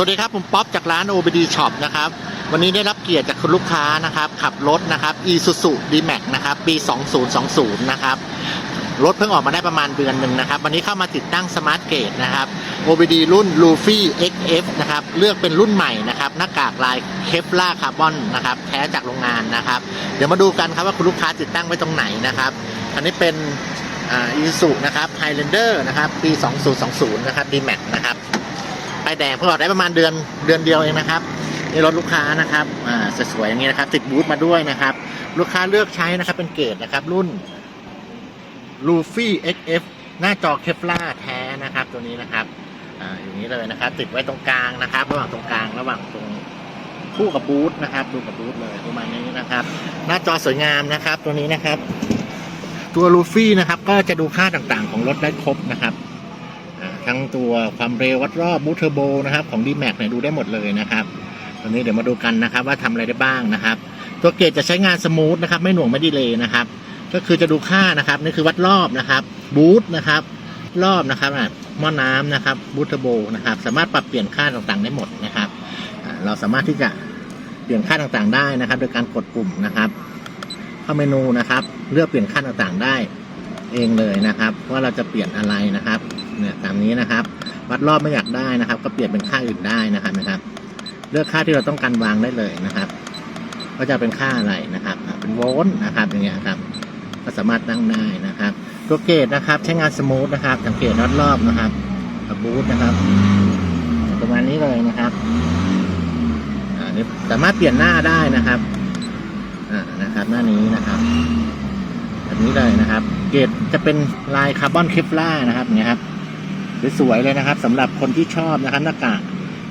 สวัสดีครับผมป๊อปจากร้าน OBD Shop นะครับ วันนี้ได้รับเกียรติจากคุณลูกค้านะครับ ขับรถนะครับ Isuzu D-Max นะครับ ปี 2020 นะครับ รถเพิ่งออกมาได้ประมาณเดือนหนึ่งนะครับ วันนี้เข้ามาติดตั้งสมาร์ทเกตนะครับ OBD รุ่น Luffy XF นะครับ เลือกเป็นรุ่นใหม่นะครับ หน้ากากลายเคปล่าคาร์บอนนะครับ แท้จากโรงงานนะครับ เดี๋ยวมาดูกันครับว่าคุณลูกค้าติดตั้งไว้ตรงไหนนะครับ อันนี้เป็นอ่า Isuzu นะครับ Highlander นะครับ ปี 2020 นะครับ D-Max นะครับ ป้ายแดงเพิ่งออกได้ประมาณเดือนเดือนเดียวเองนะครับนี่รถลูกค้านะครับอ่าสวยๆอย่างนี้นะครับติดบูธมาด้วยนะครับ ลูกค้าเลือกใช้นะครับเป็นเกรดนะครับ รุ่น Luffy XF หน้าจอเคฟล่าแท้นะครับ ตัวนี้นะครับอ่าอย่างนี้เลยนะครับ ติดไว้ตรงกลางนะครับ ระหว่างตรงกลางระหว่างตรงคู่กับบูธนะครับดูกับบูธเลยประมาณนี้นะครับ หน้าจอสวยงามนะครับ ตัวนี้นะครับ ตัวลูฟี่นะครับ ก็จะดูค่าต่างๆ ของรถได้ครบนะครับ ทั้งตัวความเร็ววัดรอบบูทเทอร์โบนะครับของ d m a x เนี่ยดูได้หมดเลยนะครับตัวนี้เดี๋ยวมาดูกันนะครับว่าทำอะไรได้บ้างนะครับ ตัวเกจจะใช้งานสมูทนะครับไม่หน่วงไม่ดีเลยนะครับ ก็คือจะดูค่านะครับนี่คือวัดรอบนะครับบูทนะครับรอบนะครับอะหม้อน้ำนะครับบูทเทอร์โบนะครับสามารถปรับเปลี่ยนค่าต่างๆได้หมดนะครับเราสามารถที่จะเปลี่ยนค่าต่างๆได้นะครับ โดยการกดปุ่มนะครับเข้าเมนูนะครับ เลือกเปลี่ยนค่าต่างๆได้เองเลยนะครับ ว่าเราจะเปลี่ยนอะไรนะครับ เนี่ยตามนี้นะครับ วัดรอบไม่อยากได้นะครับ ก็เปลี่ยนเป็นค่าอื่นได้นะครับนะครับ เลือกค่าที่เราต้องการวางได้เลยนะครับก็จะเป็นค่าอะไรนะครับ เป็นโวลต์นะครับอย่างเงี้ยครับก็สามารถตั้งได้นะครับ ตัวเกจนะครับใช้งานสมูทนะครับ สังเกตรอบรอบนะครับบูทนะครับ ประมาณนี้เลยนะครับอ่านี่สามารถเปลี่ยนหน้าได้นะครับอ่านะครับ หน้านี้นะครับแบบนี้เลยนะครับ เกรดจะเป็นลายคาร์บอนเคปล่านะครับอย่างเงี้ยครับ สวยๆเลยนะครับสำหรับคนที่ชอบนะครับหน้ากาก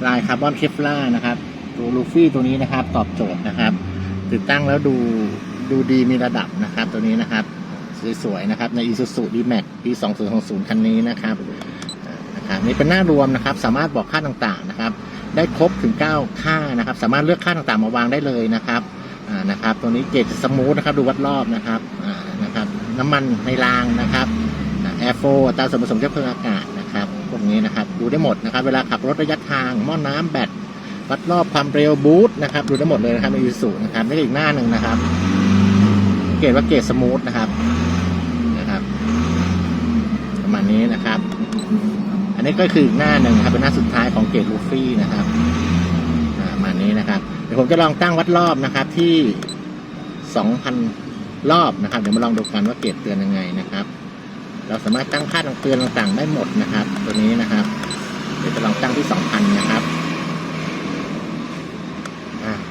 ลายคาร์บอนเคปลานะครับตัวลูฟี่ตัวนี้นะครับ ตอบโจทย์นะครับ ติดตั้งแล้วดูดูดีมีระดับนะครับ ตัวนี้นะครับ สวยๆนะครับใน Isuzu D-Max ปี2020คันนี้นะครับนะครับนี่เป็นหน้ารวมนะครับ สามารถบอกค่าต่างๆนะครับ ได้ครบถึง 9 ค่านะครับ สามารถเลือกค่าต่างๆมาวางได้เลยนะครับอ่านะครับ ตัวนี้เกจสมูทนะครับดูวัดรอบนะครับอ่านะครับ น้ำมันในรางนะครับแอร์โฟตามส่วนผสมเชื้อเพลิงอากาศ นี้นะครับ ดูได้หมดนะครับ เวลาขับรถระยะทางหม้อน้ำแบตวัดรอบความเร็วบูทนะครับ ดูได้หมดเลยนะครับในยูสุนะครับนี่อีกหน้าหนึ่งนะครับ เกจว่าเกจสมูทนะครับนะครับ ประมาณนี้นะครับ อันนี้ก็คืออีกหน้าหนึ่งครับเป็นหน้าสุดท้ายของเกจลูฟี่นะครับประมาณนี้นะครับเดี๋ยวผมจะลองตั้งวัดรอบนะครับที่ 2,000 รอบนะครับ เดี๋ยวมาลองดูกันว่าเกรดเตือนยังไงนะครับ เราสามารถตั้งค่าเตือนต่างๆได้หมดนะครับ ตัวนี้นะครับ เดี๋ยวจะลองตั้งที่2,000นนะครับ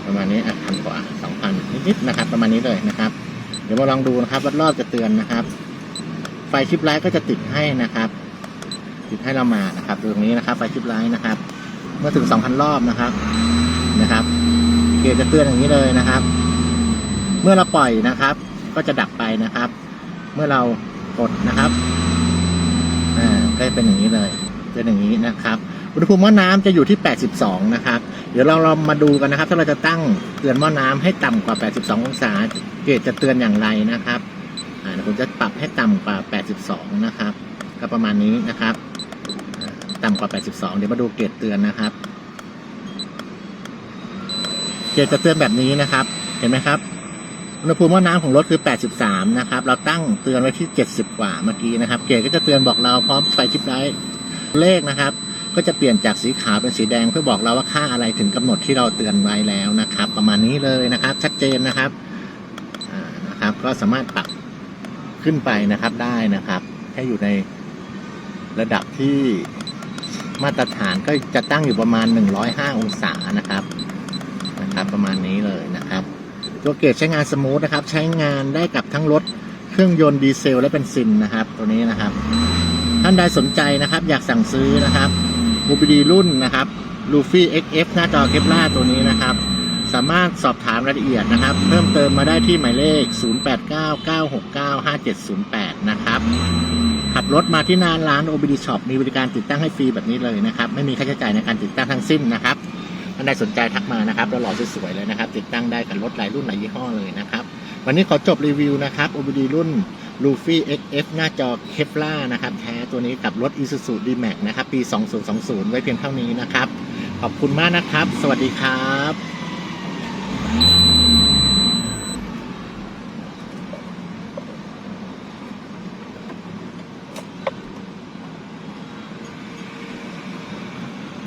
ประมาณนี้อะพันกว่า2,000นิดๆนะครับ ประมาณนี้เลยนะครับ เดี๋ยวมาลองดูนะครับวัดรอบจะเตือนนะครับ ไฟชิปไลท์ก็จะติดให้นะครับติดให้เรามานะครับตรงนี้นะครับ ไฟชิปไลท์นะครับ เมื่อถึง2,000รอบนะครับนะครับ เกจจะเตือนอย่างนี้เลยนะครับ เมื่อเราปล่อยนะครับ ก็จะดับไปนะครับ เมื่อเรา กดนะครับอ่าก็เป็นอย่างนี้เลยเป็นอย่างนี้นะครับอุณหภูมิหม้อน้ำจะอยู่ที่ 82 นะครับ เดี๋ยวเราเรามาดูกันนะครับ ถ้าเราจะตั้งเตือนหม้อน้ำให้ต่ำกว่า 82 องศา เกจจะเตือนอย่างไรนะครับอ่าเดี๋ยวผมจะปรับให้ต่ำกว่า 82 นะครับ ก็ประมาณนี้นะครับอ่าต่ำกว่า 82 เดี๋ยวมาดูเกจเตือนนะครับ เกจจะเตือนแบบนี้นะครับ เห็นไหมครับ อุณหภูมิหม้อน้ำของรถคือ 83 นะครับ เราตั้งเตือนไว้ที่ 70 กว่าเมื่อกี้นะครับ เกจก็จะเตือนบอกเราพร้อมไฟชิปไลท์เลขนะครับ ก็จะเปลี่ยนจากสีขาวเป็นสีแดงเพื่อบอกเราว่าค่าอะไรถึงกำหนดที่เราเตือนไว้แล้วนะครับ ประมาณนี้เลยนะครับ ชัดเจนนะครับนะครับ ก็สามารถปรับขึ้นไปนะครับได้นะครับให้อยู่ในระดับที่มาตรฐานก็จะตั้งอยู่ประมาณ 105 องศานะครับนะครับ ประมาณนี้เลยนะครับ ตัวเกจใช้งานสมูทนะครับ ใช้งานได้กับทั้งรถเครื่องยนต์ดีเซลและเบนซินนะครับ ตัวนี้นะครับ ท่านใดสนใจนะครับ อยากสั่งซื้อนะครับบูบีดีรุ่นนะครับลูฟี่ XF หน้าจอเคปล่าตัวนี้นะครับ สามารถสอบถามรายละเอียดนะครับ เพิ่มเติมมาได้ที่หมายเลข 0899695708 นะครับ ขับรถมาที่หน้าร้าน OBD Shop มีบริการติดตั้งให้ฟรีแบบนี้เลยนะครับ ไม่มีค่าใช้จ่ายในการติดตั้งทั้งสิ้นนะครับ ท่านใดสนใจทักมานะครับเราหล่อสวยๆเลยนะครับ ติดตั้งได้กับรถหลายรุ่นหลายยี่ห้อเลยนะครับ วันนี้ขอจบรีวิวนะครับ OBD รุ่น Luffy XF หน้าจอเคฟล่านะครับแท้ตัวนี้กับรถ Isuzu D-Max นะครับ ปี 2020 ไว้เพียงเท่านี้นะครับ ขอบคุณมากนะครับ สวัสดีครับ